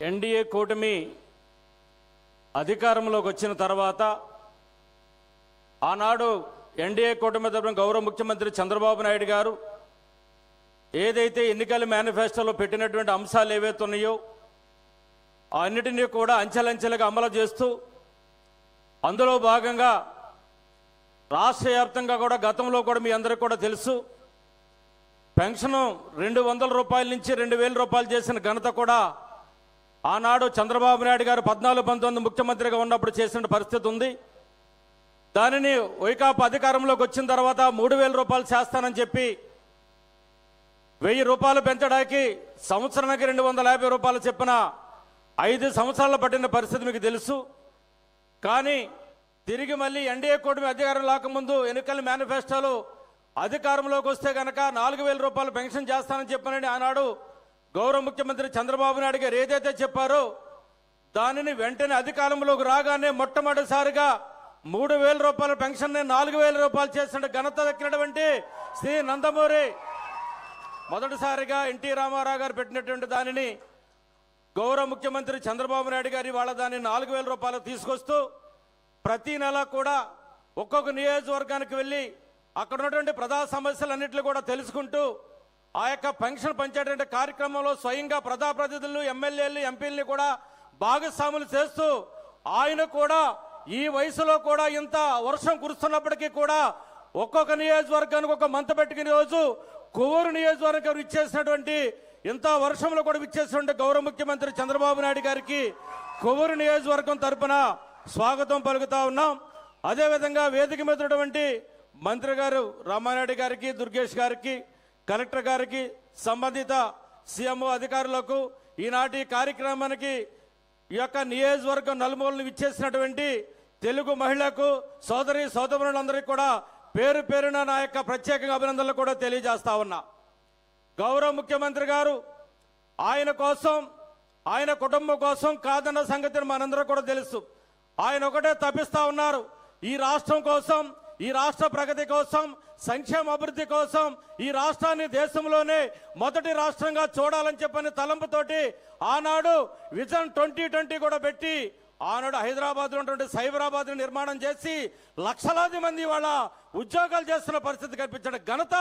NDA కూటమి అధికారంలోకి వచ్చిన తర్వాత ఆనాడు ఎన్డీఏ కూటమి తరపున గౌరవ ముఖ్యమంత్రి చంద్రబాబు నాయుడు గారు ఏదైతే ఎన్నికల మేనిఫెస్టోలో పెట్టినటువంటి అంశాలు ఏవైతే ఉన్నాయో అన్నిటినీ కూడా అంచెలంచెలుగా అమలు చేస్తూ అందులో భాగంగా రాష్ట్ర వ్యాప్తంగా కూడా గతంలో కూడా మీ అందరికీ కూడా తెలుసు పెన్షన్ రెండు వందల రూపాయల నుంచి రెండు వేల రూపాయలు చేసిన ఘనత కూడా ఆనాడు చంద్రబాబు నాయుడు గారు పద్నాలుగు పంతొమ్మిది ముఖ్యమంత్రిగా ఉన్నప్పుడు చేసిన పరిస్థితి ఉంది. దానిని వైకాపా అధికారంలోకి వచ్చిన తర్వాత మూడు వేల రూపాయలు చేస్తానని చెప్పి వెయ్యి రూపాయలు పెంచడానికి సంవత్సరానికి రెండు వందల యాభై రూపాయలు చెప్పిన ఐదు సంవత్సరాలు పట్టిన పరిస్థితి మీకు తెలుసు. కానీ తిరిగి మళ్ళీ ఎన్డీఏ కూటమి అధికారం రాకముందు ఎన్నికల మేనిఫెస్టోలు అధికారంలోకి వస్తే కనుక నాలుగు వేల రూపాయలు పెన్షన్ చేస్తానని చెప్పానని ఆనాడు గౌరవ ముఖ్యమంత్రి చంద్రబాబు నాయుడు గారు ఏదైతే చెప్పారో దానిని వెంటనే అధికారంలోకి రాగానే మొట్టమొదటిసారిగా మూడు వేల రూపాయల పెన్షన్ నాలుగు వేల రూపాయలు చేసిన ఘనత దక్కినటువంటి శ్రీ నందమూరి. మొదటిసారిగా ఎన్టీ రామారావు గారు పెట్టినటువంటి దానిని గౌరవ ముఖ్యమంత్రి చంద్రబాబు నాయుడు గారి వాళ్ళ దాన్ని నాలుగు వేల రూపాయలు తీసుకొస్తూ ప్రతి నెల కూడా ఒక్కొక్క నియోజకవర్గానికి వెళ్ళి అక్కడ ఉన్నటువంటి ప్రజా సమస్యలన్నింటినీ కూడా తెలుసుకుంటూ ఆ యొక్క పెన్షన్ పంచేటువంటి కార్యక్రమంలో స్వయంగా ప్రజాప్రతినిధులు ఎమ్మెల్యేలు ఎంపీలని కూడా భాగస్వాములు చేస్తూ ఆయన కూడా ఈ వయసులో కూడా ఇంత వర్షం కురుస్తున్నప్పటికీ కూడా ఒక్కొక్క నియోజకవర్గానికి ఒక మంత పెట్టుకునే రోజు కొవ్వూరు నియోజకవర్గం ఇచ్చేసినటువంటి ఇంత వర్షంలో కూడా ఇచ్చేసినటువంటి గౌరవ ముఖ్యమంత్రి చంద్రబాబు నాయుడు గారికి కొవ్వూరు నియోజకవర్గం తరపున స్వాగతం పలుకుతా ఉన్నాం. అదేవిధంగా వేదిక మీద ఉన్నటువంటి మంత్రి గారు రామానాయుడు గారికి దుర్గేష్ గారికి కలెక్టర్ గారికి సంబంధిత సీఎంఓ అధికారులకు ఈనాటి కార్యక్రమానికి ఈ యొక్క నియోజకవర్గం నలుమూలను విచ్చేసినటువంటి తెలుగు మహిళకు సోదరి సోదరులందరికీ కూడా పేరు పేరున నా యొక్క ప్రత్యేకంగా అభినందనలు కూడా తెలియజేస్తా ఉన్నా. గౌరవ ముఖ్యమంత్రి గారు ఆయన కోసం ఆయన కుటుంబం కోసం కాదన్న సంగతిని మనందరూ కూడా తెలుసు. ఆయన ఒకటే తప్పిస్తా ఉన్నారు. ఈ రాష్ట్రం కోసం ఈ రాష్ట్ర ప్రగతి కోసం సంక్షేమ అభివృద్ధి కోసం ఈ రాష్ట్రాన్ని దేశంలోనే మొదటి రాష్ట్రంగా చూడాలని చెప్పని తలంపుతోటి ఆనాడు విజన్ ట్వంటీ ట్వంటీ కూడా పెట్టి ఆనాడు హైదరాబాద్ ఉన్నటువంటి సైబరాబాద్ నిర్మాణం చేసి లక్షలాది మంది వాళ్ళ ఉద్యోగాలు చేస్తున్న పరిస్థితి కనిపించడం. ఘనత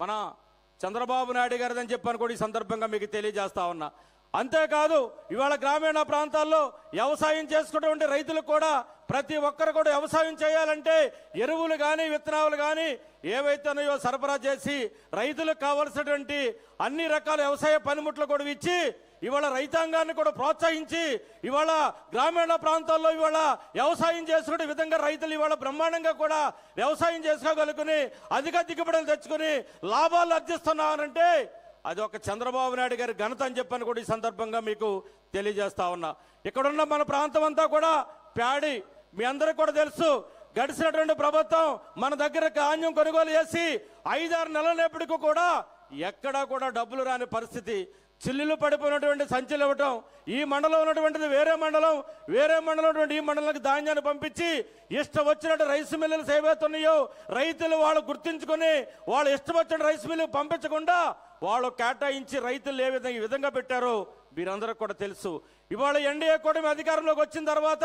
మన చంద్రబాబు నాయుడు గారిదని చెప్పని కూడా ఈ సందర్భంగా మీకు తెలియజేస్తా ఉన్నా. అంతేకాదు ఇవాళ గ్రామీణ ప్రాంతాల్లో వ్యవసాయం చేసుకున్నటువంటి రైతులకు కూడా ప్రతి ఒక్కరు కూడా వ్యవసాయం చేయాలంటే ఎరువులు కానీ విత్తనాలు కానీ ఏవైతే ఉన్నాయో సరఫరా చేసి రైతులకు కావలసినటువంటి అన్ని రకాల వ్యవసాయ పనిముట్లు కూడా ఇచ్చి ఇవాళ రైతాంగాన్ని కూడా ప్రోత్సహించి ఇవాళ గ్రామీణ ప్రాంతాల్లో ఇవాళ వ్యవసాయం చేసుకునే విధంగా రైతులు ఇవాళ బ్రహ్మాండంగా కూడా వ్యవసాయం చేసుకోగలుగుని అధిక దిగుబడులు తెచ్చుకుని లాభాలు అర్జిస్తున్నానంటే అది ఒక చంద్రబాబు నాయుడు గారి ఘనత అని చెప్పని కూడా ఈ సందర్భంగా మీకు తెలియజేస్తా ఉన్నా. ఇక్కడున్న మన ప్రాంతం అంతా కూడా ప్యాడి. మీ అందరికి కూడా తెలుసు గడిచినటువంటి ప్రభుత్వం మన దగ్గర ధాన్యం కొనుగోలు చేసి ఐదారు నెలలప్పటికీ కూడా ఎక్కడా కూడా డబ్బులు రాని పరిస్థితి చిల్లులు పడిపోయినటువంటి సంచులు ఇవ్వటం ఈ మండలం ఉన్నటువంటిది వేరే మండలం వేరే మండలం ఉన్నటువంటి ఈ మండలానికి ధాన్యాన్ని పంపించి ఇష్టం వచ్చినట్టు రైస్ మిల్లులు సేవేతున్నాయో రైతులు వాళ్ళు గుర్తించుకొని వాళ్ళు ఇష్టం వచ్చిన రైస్ మిల్లు పంపించకుండా వాళ్ళు కేటాయించి రైతులు ఏ విధంగా విధంగా పెట్టారో మీరందరూ కూడా తెలుసు. ఇవాళ ఎన్డీఏ కూటమి అధికారంలోకి వచ్చిన తర్వాత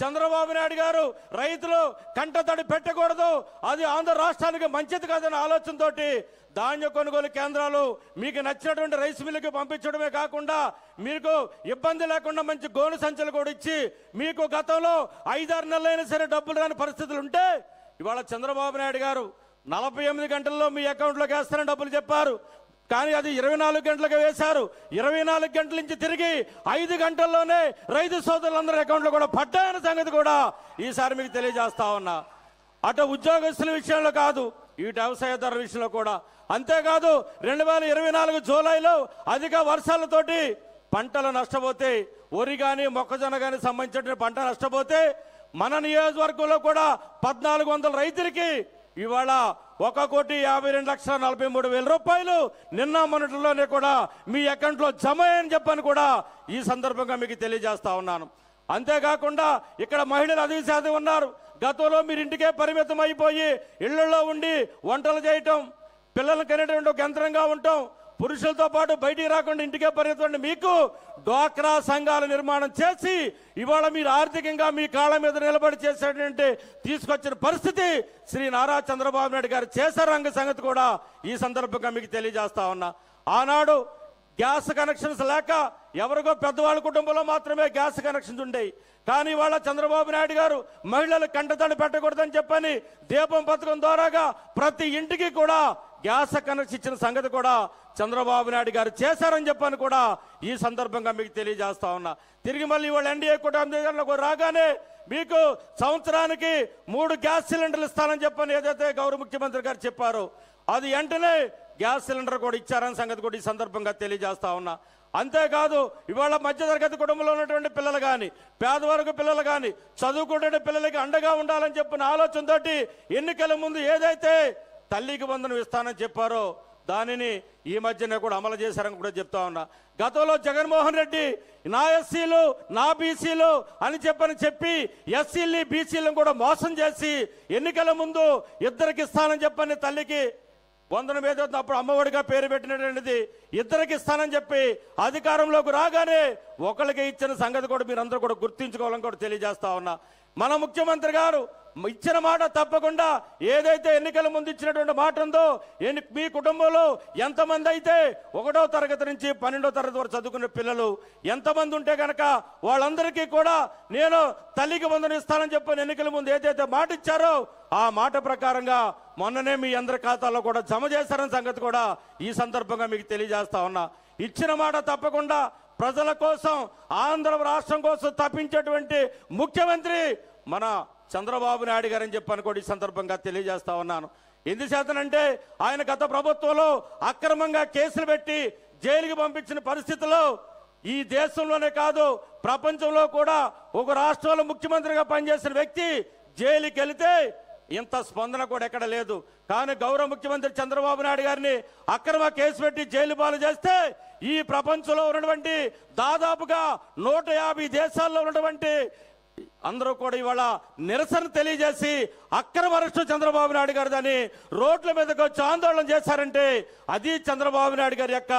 చంద్రబాబు నాయుడు గారు రైతులు కంటతడి పెట్టకూడదు. అది ఆంధ్ర రాష్ట్రానికి మంచిది కాదన్న ఆలోచనతోటి ధాన్య కొనుగోలు కేంద్రాలు మీకు నచ్చినటువంటి రైస్ మిల్లుకి పంపించడమే కాకుండా మీకు ఇబ్బంది లేకుండా మంచి గోను సంచులు కూడా ఇచ్చి మీకు గతంలో ఐదారు నెలలైనా సరే డబ్బులు రాని పరిస్థితులు ఉంటే ఇవాళ చంద్రబాబు నాయుడు గారు నలభై ఎనిమిది గంటల్లో మీ అకౌంట్లోకి వేస్తారని డబ్బులు చెప్పారు. కానీ అది ఇరవై నాలుగు గంటలకు వేశారు. ఇరవై నాలుగు గంటల నుంచి తిరిగి ఐదు గంటల్లోనే రైతు సోదరులందరి అకౌంట్లో కూడా పడ్డాయన్న సంగతి కూడా ఈసారి మీకు తెలియజేస్తా ఉన్నా. అటు ఉద్యోగస్తుల విషయంలో కాదు వీటి వ్యవసాయ ధర విషయంలో కూడా. అంతేకాదు రెండు వేల ఇరవై నాలుగు జూలైలో అధిక వర్షాలతోటి పంటలు నష్టపోతే వరి కానీ మొక్కజొన్న కానీ సంబంధించిన పంట నష్టపోతే మన నియోజకవర్గంలో కూడా పద్నాలుగు వందల రైతులకి ఇవాళ ఒక కోటి యాభై రెండు లక్షల నలభై మూడు వేల రూపాయలు నిన్న మొన్నటిలోనే కూడా మీ అకౌంట్లో జమ అని చెప్పని కూడా ఈ సందర్భంగా మీకు తెలియజేస్తా ఉన్నాను. అంతేకాకుండా ఇక్కడ మహిళలు అధిక శాతం ఉన్నారు. గతంలో మీరు ఇంటికే పరిమితం అయిపోయి ఇళ్ళలో ఉండి వంటలు చేయటం పిల్లలు కనేటువంటి ఒక యంత్రంగా ఉంటాం పురుషులతో పాటు బయటికి రాకుండా ఇంటికే పరిగెత్తండి మీకు డ్వాక్రా సంఘాల నిర్మాణం చేసి ఇవాళ మీరు ఆర్థికంగా మీ కాళ్ళ మీద నిలబడి చేసేటువంటి తీసుకొచ్చిన పరిస్థితి శ్రీ నారా చంద్రబాబు నాయుడు గారు చేశారు రంగ సంగతి కూడా ఈ సందర్భంగా మీకు తెలియజేస్తా ఉన్నా. ఆనాడు గ్యాస్ కనెక్షన్స్ లేక ఎవరికో పెద్దవాళ్ళ కుటుంబంలో మాత్రమే గ్యాస్ కనెక్షన్స్ ఉండేవి. కానీ వాళ్ళ చంద్రబాబు నాయుడు గారు మహిళలు కంటతడి పెట్టకూడదని చెప్పని దీపం పథకం ద్వారాగా ప్రతి ఇంటికి కూడా గ్యాస్ కనెక్షన్ ఇచ్చిన సంగతి కూడా చంద్రబాబు నాయుడు గారు చేశారని చెప్పని కూడా ఈ సందర్భంగా మీకు తెలియజేస్తా ఉన్నా. తిరిగి మళ్ళీ వాళ్ళు ఎన్డీఏ కుటుంబంలోకి రాగానే మీకు సంవత్సరానికి మూడు గ్యాస్ సిలిండర్లు ఇస్తానని చెప్పని ఏదైతే గౌరవ ముఖ్యమంత్రి గారు చెప్పారో అది వెంటనే గ్యాస్ సిలిండర్ కూడా ఇచ్చారని సంగతి కూడా ఈ సందర్భంగా తెలియజేస్తా ఉన్నా. అంతేకాదు ఇవాళ మధ్యతరగతి కుటుంబంలో ఉన్నటువంటి పిల్లలు కానీ పేదవర్గ పిల్లలు కానీ చదువుకుంటున్న పిల్లలకి అండగా ఉండాలని చెప్పిన ఆలోచనతోటి ఎన్నికల ముందు ఏదైతే తల్లికి వందనం ఇస్తానని చెప్పారో దానిని ఈ మధ్యనే కూడా అమలు చేశారని కూడా చెప్తా ఉన్నా. గతంలో జగన్మోహన్ రెడ్డి నా ఎస్సీలు నా బీసీలు అని చెప్పని చెప్పి ఎస్సీలు బీసీలను కూడా మోసం చేసి ఎన్నికల ముందు ఇద్దరికి ఇస్తానని చెప్పని తల్లికి వందనం ఏదైతే అప్పుడు అమ్మఒడిగా పేరు పెట్టినటువంటిది ఇద్దరికి ఇస్తానని చెప్పి అధికారంలోకి రాగానే ఒకరికి ఇచ్చిన సంగతి కూడా మీరందరూ కూడా గుర్తించుకోవాలని కూడా తెలియజేస్తా ఉన్నా. మన ముఖ్యమంత్రి గారు ఇచ్చిన మాట తప్పకుండా ఏదైతే ఎన్నికల ముందు ఇచ్చినటువంటి మాట ఉందో మీ కుటుంబంలో ఎంతమంది అయితే ఒకటో తరగతి నుంచి పన్నెండో తరగతి వరకు చదువుకునే పిల్లలు ఎంతమంది ఉంటే కనుక వాళ్ళందరికీ కూడా నేను తల్లికి వందనం ఇస్తానని చెప్పిన ఎన్నికల ముందు ఏదైతే మాట ఇచ్చారో ఆ మాట ప్రకారంగా మొన్ననే మీ అందరి ఖాతాలో కూడా జమ చేశారన్న సంగతి కూడా ఈ సందర్భంగా మీకు తెలియజేస్తా ఉన్నా. ఇచ్చిన మాట తప్పకుండా ప్రజల కోసం ఆంధ్ర రాష్ట్రం కోసం తప్పించేటువంటి ముఖ్యమంత్రి మన చంద్రబాబు నాయుడు గారని చెప్పని కూడా ఈ సందర్భంగా తెలియజేస్తా ఉన్నాను. ఎందుచేతనంటే ఆయన గత ప్రభుత్వంలో అక్రమంగా కేసులు పెట్టి జైలుకి పంపించిన పరిస్థితుల్లో ఈ దేశంలోనే కాదు ప్రపంచంలో కూడా ఒక రాష్ట్రంలో ముఖ్యమంత్రిగా పనిచేసిన వ్యక్తి జైలుకి వెళితే ఇంత స్పందన కూడా ఎక్కడ లేదు. కానీ గౌరవ ముఖ్యమంత్రి చంద్రబాబు నాయుడు గారిని అక్రమ కేసు పెట్టి జైలు పాలు చేస్తే ఈ ప్రపంచంలో ఉన్నటువంటి దాదాపుగా నూట యాభై దేశాల్లో ఉన్నటువంటి అందరూ కూడా ఇవాళ నిరసన తెలియజేసి అక్రమ అరెస్టు చంద్రబాబు నాయుడు గారు దాన్ని రోడ్ల మీదకి వచ్చి ఆందోళన చేశారంటే అది చంద్రబాబు నాయుడు గారి యొక్క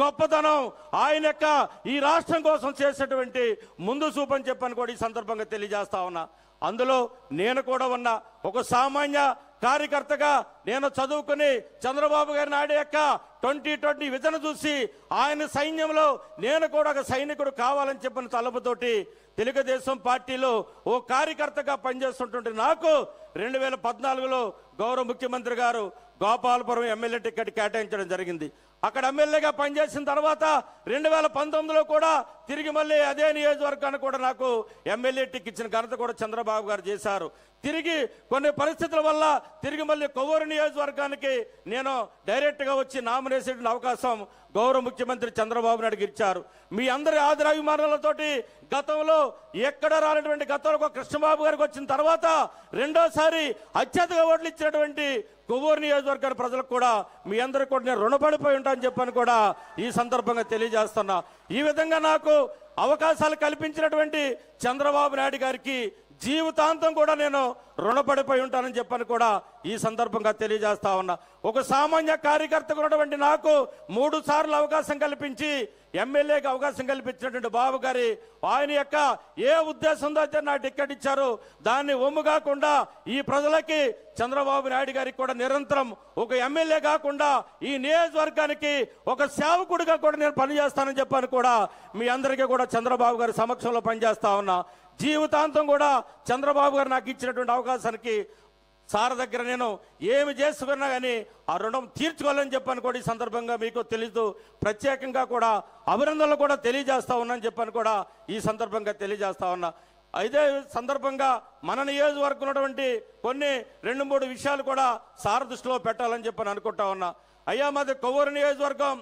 గొప్పతనం. ఆయన యొక్క ఈ రాష్ట్రం కోసం చేసినటువంటి ముందు చూపని చెప్పని కూడా ఈ సందర్భంగా తెలియజేస్తా ఉన్నా. అందులో నేను కూడా ఉన్న. ఒక సామాన్య కార్యకర్తగా నేను చదువుకుని చంద్రబాబు గారి నాయుడు యొక్క ట్వంటీ ట్వంటీ విజన చూసి ఆయన సైన్యంలో నేను కూడా ఒక సైనికుడు కావాలని చెప్పిన తలపుతోటి తెలుగుదేశం పార్టీలో ఓ కార్యకర్తగా పనిచేస్తుంటుంటే నాకు రెండు వేల పద్నాలుగులో గౌరవ ముఖ్యమంత్రి గారు గోపాలపురం ఎమ్మెల్యే టికెట్ కేటాయించడం జరిగింది. అక్కడ ఎమ్మెల్యేగా పనిచేసిన తర్వాత రెండు వేల పంతొమ్మిదిలో కూడా తిరిగి మళ్ళీ అదే నియోజకవర్గాన్ని కూడా నాకు ఎమ్మెల్యే టిక్ ఇచ్చిన ఘనత కూడా చంద్రబాబు గారు చేశారు. తిరిగి కొన్ని పరిస్థితుల వల్ల తిరిగి మళ్ళీ కొవ్వూరు నియోజకవర్గానికి నేను డైరెక్ట్గా వచ్చి నామినేషన్ అవకాశం గౌరవ ముఖ్యమంత్రి చంద్రబాబు నాయుడుకి ఇచ్చారు. మీ అందరి ఆదరాభిమానాలతోటి గతంలో ఎక్కడ రానటువంటి గతంలో ఒక కృష్ణబాబు గారికి వచ్చిన తర్వాత రెండోసారి అత్యధిక ఓట్లు ఇచ్చినటువంటి కొవ్వూరు నియోజకవర్గాల ప్రజలకు కూడా మీ అందరికి కూడా నేను రుణపడిపోయి ఉంటానని చెప్పని కూడా ఈ సందర్భంగా తెలియజేస్తున్నా. ఈ విధంగా నాకు అవకాశాలు కల్పించినటువంటి చంద్రబాబు నాయుడు గారికి జీవితాంతం కూడా నేను రుణపడిపోయి ఉంటానని చెప్పని కూడా ఈ సందర్భంగా తెలియజేస్తా ఉన్నా. ఒక సామాన్య కార్యకర్తగా ఉన్నటువంటి నాకు మూడు సార్లు అవకాశం కల్పించి ఎమ్మెల్యేకి అవకాశం కల్పించినటువంటి బాబు గారి ఆయన యొక్క ఏ ఉద్దేశంతో అయితే నా టికెట్ ఇచ్చారో దాన్ని ఒమ్ము కాకుండా ఈ ప్రజలకి చంద్రబాబు నాయుడు గారికి కూడా నిరంతరం ఒక ఎమ్మెల్యే కాకుండా ఈ నియోజకవర్గానికి ఒక సేవకుడిగా కూడా నేను పనిచేస్తానని చెప్పాను కూడా మీ అందరికీ కూడా చంద్రబాబు గారి సమక్షంలో పనిచేస్తా ఉన్నా. జీవితాంతం కూడా చంద్రబాబు గారు నాకు ఇచ్చినటువంటి అవకాశానికి సార్ దగ్గర నేను ఏమి చేసుకున్నా కానీ ఆ రుణం తీర్చుకోవాలని చెప్పాను కూడా ఈ సందర్భంగా మీకు తెలుస్తూ ప్రత్యేకంగా కూడా అభినందనలు కూడా తెలియజేస్తా ఉన్నాను చెప్పాను కూడా ఈ సందర్భంగా తెలియజేస్తా ఉన్నా. అయితే సందర్భంగా మన నియోజకవర్గం ఉన్నటువంటి కొన్ని రెండు మూడు విషయాలు కూడా సార్ దృష్టిలో పెట్టాలని చెప్పని అనుకుంటా ఉన్నా. అయ్యా మాది కొవ్వూరు నియోజకవర్గం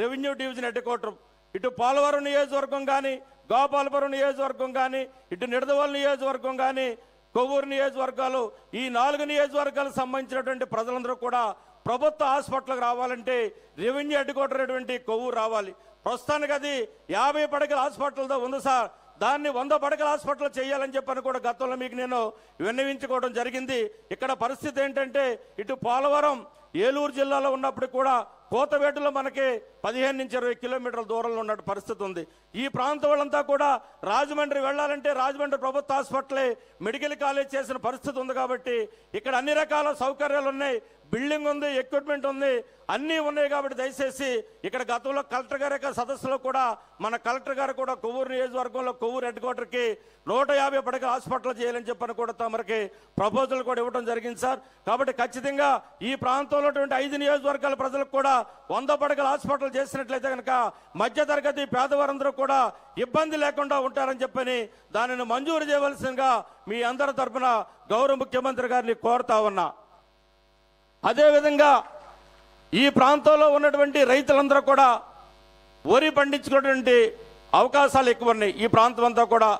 రెవెన్యూ డివిజన్ హెడ్ క్వార్టర్. ఇటు పోలవరం నియోజకవర్గం కానీ గోపాలపురం నియోజకవర్గం కానీ ఇటు నిడదవోలు నియోజకవర్గం కానీ కొవ్వూరు నియోజకవర్గాలు ఈ నాలుగు నియోజకవర్గాలకు సంబంధించినటువంటి ప్రజలందరూ కూడా ప్రభుత్వ హాస్పిటల్కి రావాలంటే రెవెన్యూ హెడ్ అటువంటి కొవ్వూరు రావాలి. ప్రస్తుతానికి అది యాభై పడకల హాస్పిటల్తో ఉంది సార్. దాన్ని వంద పడకల హాస్పిటల్ చేయాలని చెప్పని కూడా గతంలో మీకు నేను విన్నవించుకోవడం జరిగింది. ఇక్కడ పరిస్థితి ఏంటంటే ఇటు పోలవరం ఏలూరు జిల్లాలో ఉన్నప్పుడు కూడా కోతవేటలో మనకి పదిహేను నుంచి ఇరవై కిలోమీటర్ల దూరంలో ఉన్న పరిస్థితి ఉంది. ఈ ప్రాంతం వాళ్ళంతా కూడా రాజమండ్రి వెళ్ళాలంటే రాజమండ్రి ప్రభుత్వ హాస్పిటలే మెడికల్ కాలేజ్ చేసిన పరిస్థితి ఉంది కాబట్టి ఇక్కడ అన్ని రకాల సౌకర్యాలు ఉన్నాయి. బిల్డింగ్ ఉంది ఎక్విప్మెంట్ ఉంది అన్నీ ఉన్నాయి కాబట్టి దయచేసి ఇక్కడ గతంలో కలెక్టర్ గారి యొక్క సదస్సులో కూడా మన కలెక్టర్ గారు కూడా కొవ్వూరు నియోజకవర్గంలో కొవ్వూరు హెడ్ క్వార్టర్కి నూట యాభై పడక హాస్పిటల్ చేయాలని చెప్పని కూడా తమరికి ప్రపోజల్ కూడా ఇవ్వడం జరిగింది సార్. కాబట్టి ఖచ్చితంగా ఈ ప్రాంతంలో ఐదు నియోజకవర్గాల ప్రజలకు కూడా వంద పడకల హాస్పిటల్ చేసినట్లయితే కనుక మధ్యతరగతి పేదవారందరూ కూడా ఇబ్బంది లేకుండా ఉంటారని చెప్పని దానిని మంజూరు చేయవలసిందిగా మీ అందరి తరఫున గౌరవ ముఖ్యమంత్రి గారిని కోరుతా ఉన్నా. అదేవిధంగా ఈ ప్రాంతంలో ఉన్నటువంటి రైతులందరూ కూడా వరి పండించుకున్నటువంటి అవకాశాలు ఎక్కువ ఉన్నాయి. ఈ ప్రాంతం అంతా కూడా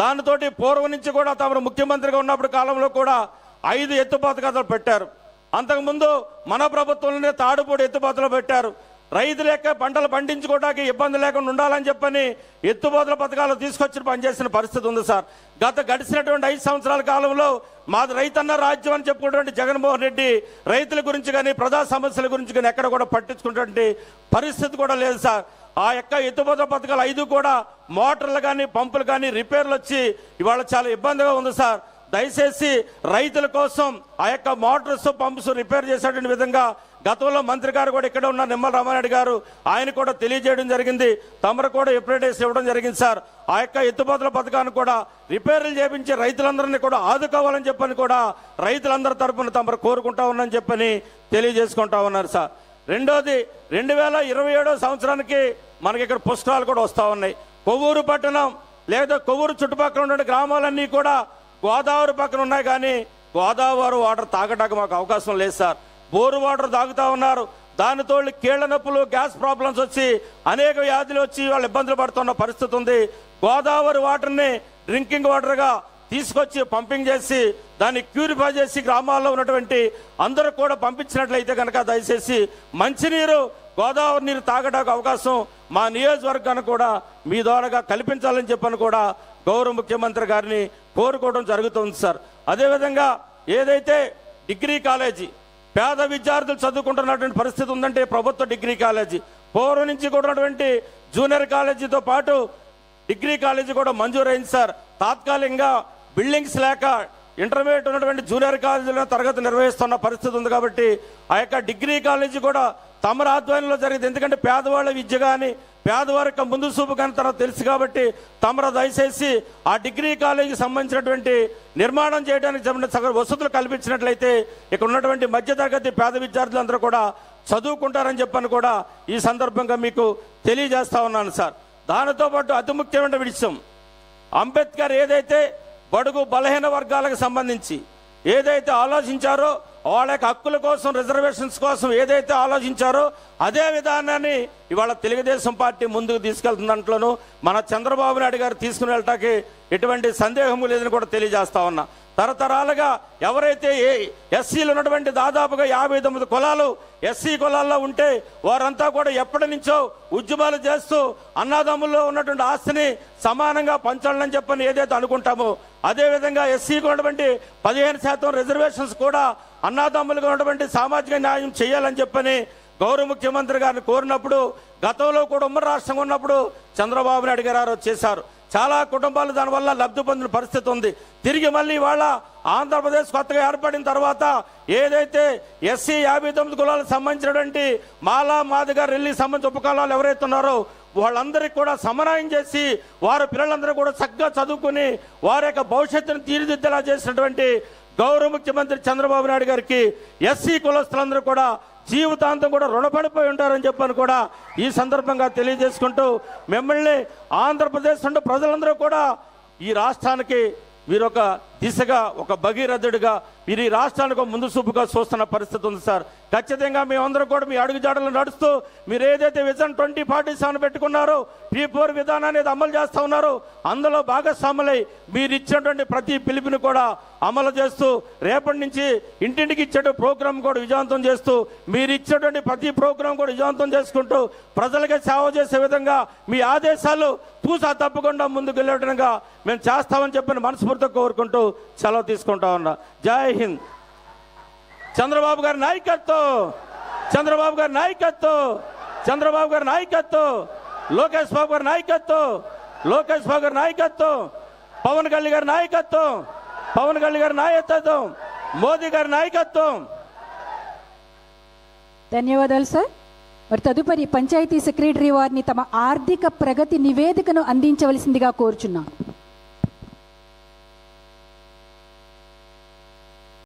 దానితోటి పూర్వం నుంచి కూడా తమరు ముఖ్యమంత్రిగా ఉన్నప్పుడు కాలంలో కూడా ఐదు ఎత్తుపాత కథలు పెట్టారు. అంతకుముందు మన ప్రభుత్వంలోనే తాడుపూడి ఎత్తుపాతలు పెట్టారు. రైతుల యొక్క పంటలు పండించుకోవడానికి ఇబ్బంది లేకుండా ఉండాలని చెప్పని ఎత్తుబోతుల పథకాలు తీసుకొచ్చి పనిచేసిన పరిస్థితి ఉంది సార్. గత గడిచినటువంటి ఐదు సంవత్సరాల కాలంలో మాది రైతన్న రాజ్యం అని చెప్పుకున్నటువంటి జగన్మోహన్ రెడ్డి రైతుల గురించి కానీ ప్రజా సమస్యల గురించి కానీ ఎక్కడ కూడా పట్టించుకున్నటువంటి పరిస్థితి కూడా లేదు సార్. ఆ యొక్క ఎత్తుబోతుల పథకాలు ఐదు కూడా మోటార్లు కానీ పంపులు కానీ రిపేర్లు వచ్చి ఇవాళ చాలా ఇబ్బందిగా ఉంది సార్. దయచేసి రైతుల కోసం ఆ యొక్క మోటార్స్ పంప్స్ రిపేర్ చేసేటువంటి విధంగా గతంలో మంత్రి గారు కూడా ఇక్కడ ఉన్న నిమ్మల రామారెడ్డి గారు. ఆయన కూడా తెలియజేయడం జరిగింది. తమరు కూడా ఎప్పుడైతే ఇవ్వడం జరిగింది సార్. ఆ యొక్క ఎత్తుపోతల పథకాన్ని కూడా రిపేర్లు చేపించి రైతులందరినీ కూడా ఆదుకోవాలని చెప్పని కూడా రైతులందరి తరఫున తమరు కోరుకుంటా ఉన్నారని చెప్పని తెలియజేసుకుంటా ఉన్నారు సార్. రెండోది రెండు వేల ఇరవై ఏడో సంవత్సరానికి మనకి ఇక్కడ పుస్తకాలు కూడా వస్తూ ఉన్నాయి. కొవ్వూరు పట్టణం లేదా కొవ్వూరు చుట్టుపక్కల ఉన్న గ్రామాలన్నీ కూడా గోదావరి పక్కన ఉన్నాయి కానీ గోదావరి వాటర్ తాగడానికి మాకు అవకాశం లేదు సార్. బోరు వాటర్ తాగుతా ఉన్నారు. దానితో కీళ్ళ నొప్పులు గ్యాస్ ప్రాబ్లమ్స్ వచ్చి అనేక వ్యాధులు వచ్చి వాళ్ళు ఇబ్బందులు పడుతున్న పరిస్థితి ఉంది. గోదావరి వాటర్ని డ్రింకింగ్ వాటర్గా తీసుకొచ్చి పంపింగ్ చేసి దాన్ని క్యూరిఫై చేసి గ్రామాల్లో ఉన్నటువంటి అందరూ కూడా పంపించినట్లయితే కనుక దయచేసి మంచినీరు గోదావరి నీరు తాగడానికి అవకాశం మా నియోజకవర్గాన్ని కూడా మీ ద్వారాగా కల్పించాలని చెప్పని కూడా గౌరవ ముఖ్యమంత్రి గారిని కోరుకోవడం జరుగుతుంది సార్. అదేవిధంగా ఏదైతే డిగ్రీ కాలేజీ పేద విద్యార్థులు చదువుకుంటున్నటువంటి పరిస్థితి ఉందంటే ప్రభుత్వ డిగ్రీ కాలేజీ. పూర్వం నుంచి కూడా ఉన్నటువంటి జూనియర్ కాలేజీతో పాటు డిగ్రీ కాలేజీ కూడా మంజూరైంది సార్. తాత్కాలికంగా బిల్డింగ్స్ లేక ఇంటర్మీడియట్ ఉన్నటువంటి జూనియర్ కాలేజీలో తరగతి నిర్వహిస్తున్న పరిస్థితి ఉంది కాబట్టి ఆ యొక్క డిగ్రీ కాలేజీ కూడా తమర ఆధ్వర్యంలో జరిగింది. ఎందుకంటే పేదవాళ్ళ విద్య కానీ పేదవారికి ముందు చూపు కానీ తర్వాత తెలుసు కాబట్టి తమర దయచేసి ఆ డిగ్రీ కాలేజీకి సంబంధించినటువంటి నిర్మాణం చేయడానికి సంబంధించిన వసతులు కల్పించినట్లయితే ఇక్కడ ఉన్నటువంటి మధ్యతరగతి పేద విద్యార్థులందరూ కూడా చదువుకుంటారని చెప్పని కూడా ఈ సందర్భంగా మీకు తెలియజేస్తా ఉన్నాను సార్. దానితో పాటు అతి ముఖ్యమైన విషయం అంబేద్కర్ ఏదైతే బడుగు బలహీన వర్గాలకు సంబంధించి ఏదైతే ఆలోచించారో వాళ్ళ యొక్క హక్కుల కోసం రిజర్వేషన్స్ కోసం ఏదైతే ఆలోచించారో అదే విధానాన్ని ఇవాళ తెలుగుదేశం పార్టీ ముందుకు తీసుకెళ్తున్న దాంట్లోనూ మన చంద్రబాబు నాయుడు గారు తీసుకుని వెళ్ళటానికి ఎటువంటి సందేహము లేదని కూడా తెలియజేస్తా ఉన్నా. తరతరాలుగా ఎవరైతే ఏ ఎస్సీలు ఉన్నటువంటి దాదాపుగా యాభై తొమ్మిది కులాలు ఎస్సీ కులాల్లో ఉంటే వారంతా కూడా ఎప్పటి నుంచో ఉద్యమాలు చేస్తూ అన్నదమ్ముల్లో ఉన్నటువంటి ఆస్తిని సమానంగా పంచాలని చెప్పని ఏదైతే అనుకుంటామో అదేవిధంగా ఎస్సీకి ఉన్నటువంటి పదిహేను శాతం రిజర్వేషన్స్ కూడా అన్నాదమ్ములుగా ఉన్నటువంటి సామాజిక న్యాయం చేయాలని చెప్పని గౌరవ ముఖ్యమంత్రి గారిని కోరినప్పుడు గతంలో కూడా ఉమ్మడి రాష్ట్రంగా ఉన్నప్పుడు చంద్రబాబు నాయుడు గారు చేశారు. చాలా కుటుంబాలు దానివల్ల లబ్ధి పొందిన పరిస్థితి ఉంది. తిరిగి మళ్ళీ ఇవాళ ఆంధ్రప్రదేశ్ కొత్తగా ఏర్పడిన తర్వాత ఏదైతే ఎస్సీ యాభై తొమ్మిది కులాలకు సంబంధించినటువంటి మాలా మాదిగా రెల్లి సంబంధించిన ఉపకులాలు ఎవరైతే ఉన్నారో వాళ్ళందరికీ కూడా సమన్వయం చేసి వారి పిల్లలందరూ కూడా చక్కగా చదువుకుని వారి యొక్క భవిష్యత్తును తీర్చిదిద్దేలా చేసినటువంటి గౌరవ ముఖ్యమంత్రి చంద్రబాబు నాయుడు గారికి ఎస్సీ కులస్తులందరూ కూడా జీవితాంతం కూడా రుణపడిపోయి ఉంటారని చెప్పని కూడా ఈ సందర్భంగా తెలియజేసుకుంటూ మిమ్మల్ని ఆంధ్రప్రదేశ్ నుండి ప్రజలందరూ కూడా ఈ రాష్ట్రానికి మీరు ఒక దిశగా ఒక భగీరథుడిగా మీరు ఈ రాష్ట్రానికి ఒక ముందు చూపుగా చూస్తున్న పరిస్థితి ఉంది సార్. ఖచ్చితంగా మేమందరం కూడా మీ అడుగుజాడలు నడుస్తూ మీరు ఏదైతే విజన్ ట్వంటీ ఫార్టీ సెవెన్ పెట్టుకున్నారో పీ ఫోర్ విధానం అనేది అమలు చేస్తా ఉన్నారు అందులో భాగస్వాములై మీరు ఇచ్చినటువంటి ప్రతి పిలుపుని కూడా అమలు చేస్తూ రేపటి నుంచి ఇంటింటికి ఇచ్చే ప్రోగ్రాం కూడా విజయవంతం చేస్తూ మీరు ఇచ్చేటువంటి ప్రతి ప్రోగ్రాం కూడా విజయవంతం చేసుకుంటూ ప్రజలకి సేవ చేసే విధంగా మీ ఆదేశాలు తూసా తప్పకుండా ముందుకు వెళ్ళే మేము చేస్తామని చెప్పిన మనస్ఫూర్తిగా కోరుకుంటూ సెలవు తీసుకుంటా ఉన్నా. జై హింద్. చంద్రబాబు గారి నాయకత్వం. చంద్రబాబు గారి నాయకత్వం. చంద్రబాబు గారి నాయకత్వం. లోకేష్ బాబు గారి నాయకత్వం. లోకేష్ బాబు గారి నాయకత్వం. పవన్ కళ్యాణ్ గారి నాయకత్వం. పవన్ కళ్యాణ్ గారి నాయకత్వం. మోదీ గారి నాయకత్వం. ధన్యవాదాలు సార్. మరి తదుపరి పంచాయతీ సెక్రటరీ వారిని తమ ఆర్థిక ప్రగతి నివేదికను అందించవలసిందిగా కోరుచున్నాం